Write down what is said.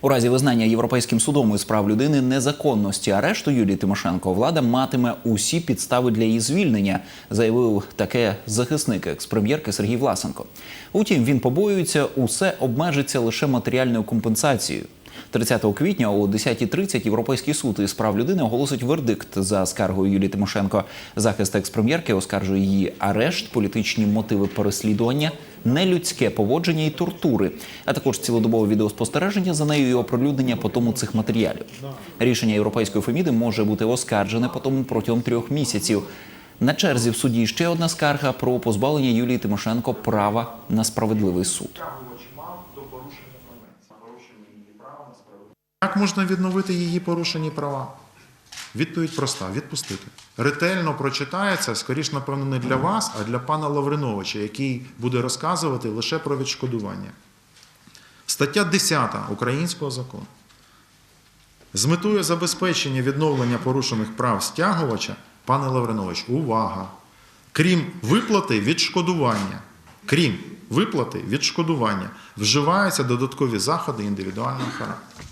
У разі визнання Європейським судом із прав людини незаконності арешту Юлії Тимошенко влада матиме усі підстави для її звільнення, заявив таке захисник екс-прем'єрки Сергій Власенко. Утім, він побоюється, усе обмежиться лише матеріальною компенсацією. 30 квітня о 10.30 Європейський суд із прав людини оголосить вердикт за скаргою Юлії Тимошенко. Захист екс-прем'єрки оскаржує її арешт, політичні мотиви переслідування, нелюдське поводження і тортури, а також цілодобове відеоспостереження за нею і оприлюднення по тому цих матеріалів. Рішення європейської феміди може бути оскаржене по тому протягом трьох місяців. На черзі в суді ще одна скарга про позбавлення Юлії Тимошенко права на справедливий суд. Як можна відновити її порушені права? Відповідь проста: відпустити. Ретельно прочитається, скоріш, напевно, не для вас, а для пана Лавриновича, який буде розказувати лише про відшкодування. Стаття 10 українського закону. З метою забезпечення відновлення порушених прав стягувача, пане Лавринович, увага! Крім виплати відшкодування, крім виплати відшкодування, вживаються додаткові заходи індивідуального характеру.